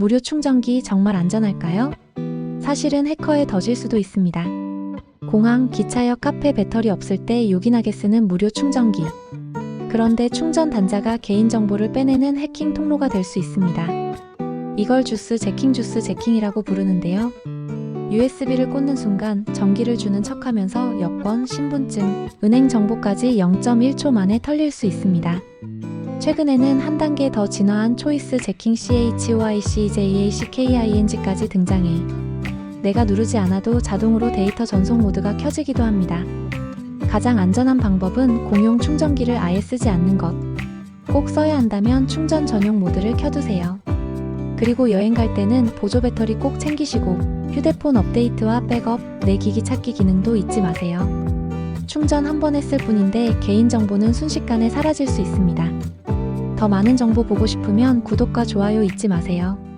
무료 충전기 정말 안전할까요? 사실은 해커에 덫일 수도 있습니다. 공항, 기차역, 카페 배터리 없을 때 요긴하게 쓰는 무료 충전기. 그런데 충전 단자가 개인정보를 빼내는 해킹 통로가 될 수 있습니다. 이걸 주스 제킹 주스 제킹이라고 부르는데요. USB를 꽂는 순간 전기를 주는 척 하면서 여권, 신분증, 은행 정보까지 0.1초 만에 털릴 수 있습니다. 최근에는 한 단계 더 진화한 초이스 제킹 CHOICJACKING까지 등장해 내가 누르지 않아도 자동으로 데이터 전송 모드가 켜지기도 합니다. 가장 안전한 방법은 공용 충전기를 아예 쓰지 않는 것. 꼭 써야 한다면 충전 전용 모드를 켜두세요. 그리고 여행 갈 때는 보조 배터리 꼭 챙기시고 휴대폰 업데이트와 백업, 내 기기 찾기 기능도 잊지 마세요. 충전 한 번 했을 뿐인데 개인정보는 순식간에 사라질 수 있습니다. 더 많은 정보 보고 싶으면 구독과 좋아요 잊지 마세요.